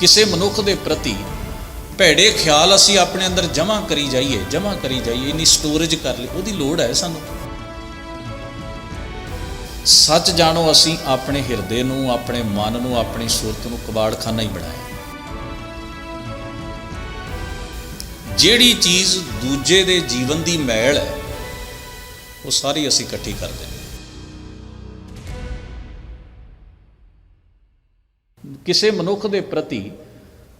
ਕਿਸੇ ਮਨੁੱਖ ਦੇ ਪ੍ਰਤੀ ਭੈੜੇ ਖਿਆਲ ਅਸੀਂ ਆਪਣੇ ਅੰਦਰ ਜਮ੍ਹਾਂ ਕਰੀ ਜਾਈਏ, ਜਮ੍ਹਾਂ ਕਰੀ ਜਾਈਏ, ਇਨੀ ਸਟੋਰੇਜ ਕਰ ਲਈ, ਉਹਦੀ ਲੋੜ ਹੈ ਸਾਨੂੰ। ਸੱਚ ਜਾਣੋ, ਅਸੀਂ ਆਪਣੇ ਹਿਰਦੇ ਨੂੰ, ਆਪਣੇ ਮਨ ਨੂੰ, ਆਪਣੀ ਸੂਰਤ ਨੂੰ ਕਬਾੜਖਾਨਾ ਹੀ ਬਣਾਇਆ। ਜਿਹੜੀ ਚੀਜ਼ ਦੂਜੇ ਦੇ ਜੀਵਨ ਦੀ ਮੈਲ ਹੈ, ਉਹ ਸਾਰੀ ਅਸੀਂ ਇਕੱਠੀ ਕਰਦੇ ਕਿਸੇ ਮਨੁੱਖ ਦੇ ਪ੍ਰਤੀ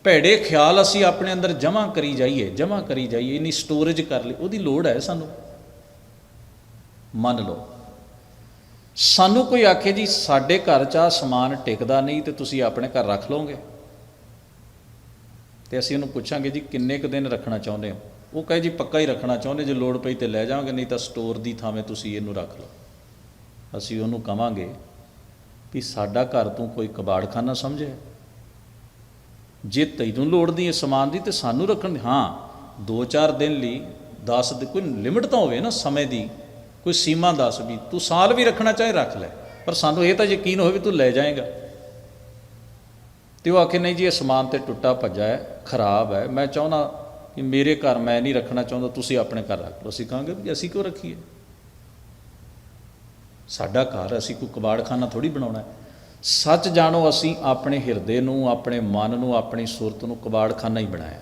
ਭੈੜੇ ਖਿਆਲ ਅਸੀਂ ਆਪਣੇ ਅੰਦਰ ਜਮ੍ਹਾਂ ਕਰੀ ਜਾਈਏ, ਜਮ੍ਹਾਂ ਕਰੀ ਜਾਈਏ, ਇਨੀ ਸਟੋਰੇਜ ਕਰ ਲਈ, ਉਹਦੀ ਲੋੜ ਹੈ ਸਾਨੂੰ। ਮੰਨ ਲਓ, ਸਾਨੂੰ ਕੋਈ ਆਖੇ ਜੀ, ਸਾਡੇ ਘਰ 'ਚ ਆ ਸਮਾਨ ਟਿਕਦਾ ਨਹੀਂ ਤੇ ਤੁਸੀਂ ਆਪਣੇ ਘਰ ਰੱਖ ਲਓਗੇ। ਤੇ ਅਸੀਂ ਉਹਨੂੰ ਪੁੱਛਾਂਗੇ ਜੀ, ਕਿੰਨੇ ਕੁ ਦਿਨ ਰੱਖਣਾ ਚਾਹੁੰਦੇ ਹੋ? ਉਹ ਕਹੇ ਜੀ, ਪੱਕਾ ਹੀ ਰੱਖਣਾ ਚਾਹੁੰਦੇ, ਜੇ ਲੋੜ ਪਈ ਤੇ ਲੈ ਜਾਵਾਂਗੇ, ਨਹੀਂ ਤਾਂ ਸਟੋਰ ਦੀ ਥਾਵੇਂ ਤੁਸੀਂ ਇਹਨੂੰ ਰੱਖ ਲਓ। ਅਸੀਂ ਉਹਨੂੰ ਕਵਾਂਗੇ ਵੀ ਸਾਡਾ ਘਰ ਤੂੰ ਕੋਈ ਕਬਾੜਖਾਨਾ ਸਮਝਿਆ? ਜੇ ਤੈਨੂੰ ਲੋੜ ਦੀ ਇਸ ਸਮਾਨ ਦੀ ਤੇ ਸਾਨੂੰ ਰੱਖਣ ਹਾਂ 2-4 ਦਿਨ ਲਈ 10 ਦੀ, ਕੋਈ ਲਿਮਿਟ ਤਾਂ ਹੋਵੇ ਨਾ ਸਮੇਂ ਦੀ, ਕੋਈ ਸੀਮਾ ਦੱਸ ਵੀ ਤੂੰ ਸਾਲ ਵੀ ਰੱਖਣਾ ਚਾਹੇ ਰੱਖ ਲੈ, ਪਰ ਸਾਨੂੰ ਇਹ ਤਾਂ ਯਕੀਨ ਹੋਵੇ ਵੀ ਤੂੰ ਲੈ ਜਾਏਗਾ। ਤੇ ਉਹ ਆਖੇ, ਨਹੀਂ ਜੀ, ਇਹ ਸਮਾਨ ਤੇ ਟੁੱਟਾ ਭੱਜਾ ਹੈ, ਖਰਾਬ ਹੈ। ਮੈਂ ਚਾਹੁੰਦਾ ਕਿ ਮੇਰੇ ਘਰ ਮੈਂ ਨਹੀਂ ਰੱਖਣਾ ਚਾਹੁੰਦਾ, ਤੁਸੀਂ ਆਪਣੇ ਘਰ ਰੱਖ ਲਓ। ਅਸੀਂ ਕਹਾਂਗੇ ਵੀ ਅਸੀਂ ਕਿਉਂ ਰੱਖੀਏ? ਸਾਡਾ ਘਰ ਅਸੀਂ ਕੋਈ ਕਬਾੜਖਾਨਾ ਥੋੜੀ ਬਣਾਉਣਾ ਸੱਚ ਜਾਣੋ, ਅਸੀਂ ਆਪਣੇ ਹਿਰਦੇ ਨੂੰ, ਆਪਣੇ ਮਨ ਨੂੰ, ਆਪਣੀ ਸੂਰਤ ਨੂੰ ਕਬਾੜਖਾਨਾ ਹੀ ਬਣਾਇਆ।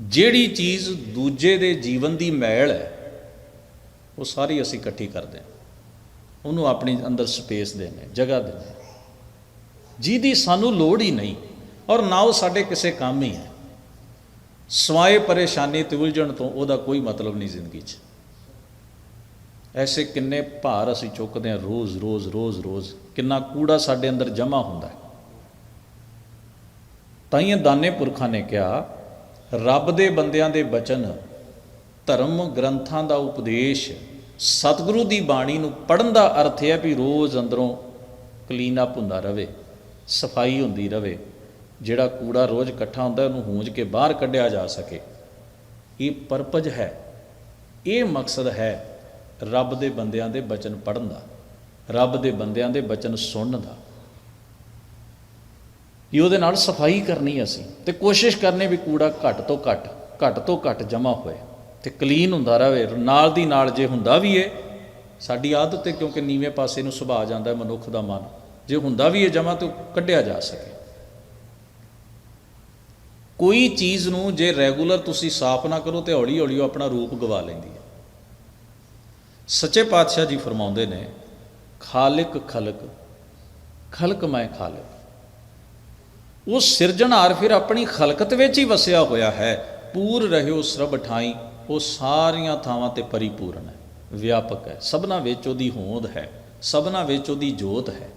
ਜਿਹੜੀ ਚੀਜ਼ ਦੂਜੇ ਦੇ ਜੀਵਨ ਦੀ ਮੈਲ ਹੈ, ਉਹ ਸਾਰੀ ਅਸੀਂ ਇਕੱਠੀ ਕਰਦੇ ਹਾਂ। ਉਹਨੂੰ ਆਪਣੀ ਅੰਦਰ ਸਪੇਸ ਦੇਣੇ ਜਗ੍ਹਾ ਦੇਣੇ ਜਿਹਦੀ ਸਾਨੂੰ ਲੋੜ ਹੀ ਨਹੀਂ, ਔਰ ਨਾ ਉਹ ਸਾਡੇ ਕਿਸੇ ਕੰਮ ਹੀ ਹੈ। ਸਵਾਏ ਪਰੇਸ਼ਾਨੀ ਤੇ ਉਲਝਣ ਤੋਂ ਉਹਦਾ ਕੋਈ ਮਤਲਬ ਨਹੀਂ ਜ਼ਿੰਦਗੀ 'ਚ। ਐਸੇ ਕਿੰਨੇ ਭਾਰ ਅਸੀਂ ਚੁੱਕਦੇ ਹਾਂ ਰੋਜ਼ ਰੋਜ਼ ਰੋਜ਼ ਰੋਜ਼। ਕਿੰਨਾ ਕੂੜਾ ਸਾਡੇ ਅੰਦਰ ਜਮ੍ਹਾਂ ਹੁੰਦਾ ਹੈ। ਤਾਈਂ ਦਾਨੇ ਪੁਰਖਾਂ ਨੇ ਕਿਹਾ, ਰੱਬ ਦੇ ਬੰਦਿਆਂ ਦੇ ਬਚਨ, ਧਰਮ ਗ੍ਰੰਥਾਂ ਦਾ ਉਪਦੇਸ਼, ਸਤਿਗੁਰੂ ਦੀ ਬਾਣੀ ਨੂੰ ਪੜਨ ਦਾ ਅਰਥ ਹੈ ਵੀ ਰੋਜ਼ ਅੰਦਰੋਂ ਕਲੀਨ ਅਪ ਹੁੰਦਾ ਰਵੇ, ਸਫ਼ਾਈ ਹੁੰਦੀ ਰਵੇ। ਜਿਹੜਾ ਕੂੜਾ ਰੋਜ਼ ਇਕੱਠਾ ਹੁੰਦਾ ਉਹਨੂੰ ਹੂੰਜ ਕੇ ਬਾਹਰ ਕੱਢਿਆ ਜਾ ਸਕੇ। ਇਹ ਪਰਪਜ ਹੈ। ਇਹ ਮਕਸਦ ਹੈ ਰੱਬ ਦੇ ਬੰਦਿਆਂ ਦੇ ਬਚਨ ਪੜਨ ਦਾ, ਰੱਬ ਦੇ ਬੰਦਿਆਂ ਦੇ ਬਚਨ ਸੁਣਨ ਦਾ। ਕਿ ਉਹਦੇ ਨਾਲ ਸਫ਼ਾਈ ਕਰਨੀ ਅਸੀਂ ਤੇ ਕੋਸ਼ਿਸ਼ ਕਰਨੀ ਵੀ ਕੂੜਾ ਘੱਟ ਤੋਂ ਘੱਟ ਘੱਟ ਤੋਂ ਘੱਟ ਜਮਾ ਹੋਏ ਤੇ ਕਲੀਨ ਹੁੰਦਾ ਰਹੇ ਨਾਲ ਦੀ ਨਾਲ ਜੇ ਹੁੰਦਾ ਵੀ ਏ, ਸਾਡੀ ਆਦਤ ਹੈ ਕਿਉਂਕਿ ਨੀਵੇਂ ਪਾਸੇ ਨੂੰ ਸੁਭਾ ਜਾਂਦਾ ਹੈ ਮਨੁੱਖ ਦਾ ਮਨ, ਜੇ ਹੁੰਦਾ ਵੀ ਇਹ ਜਮਾ ਤੋਂ ਕੱਢਿਆ ਜਾ ਸਕੇ। ਕੋਈ ਚੀਜ਼ ਨੂੰ ਜੇ ਰੈਗੂਲਰ ਤੁਸੀਂ ਸਾਫ਼ ਨਾ ਕਰੋ ਤੇ ਹੌਲੀ ਹੌਲੀ ਉਹ ਆਪਣਾ ਰੂਪ ਗਵਾ ਲੈਂਦੀ ਸੱਚੇ ਪਾਤਸ਼ਾਹ ਜੀ ਫਰਮਾਉਂਦੇ ਨੇ, ਖਾਲਿਕ ਖਲਕ ਖਲਕ ਮੈਂ ਖਾਲਿਕ। ਉਹ ਸਿਰਜਣਹਾਰ ਫਿਰ ਆਪਣੀ ਖਲਕਤ ਵਿੱਚ ਹੀ ਵਸਿਆ ਹੋਇਆ ਹੈ। ਪੂਰ ਰਹਿਓ ਸਰਬ ਠਾਈ, ਉਹ ਸਾਰੀਆਂ ਥਾਵਾਂ ਤੇ ਪਰਿਪੂਰਨ ਹੈ। ਵਿਆਪਕ ਹੈ। ਸਭਨਾ ਵਿੱਚ ਉਹਦੀ ਹੋਂਦ ਹੈ। ਸਭਨਾ ਵਿੱਚ ਉਹਦੀ ਜੋਤ ਹੈ।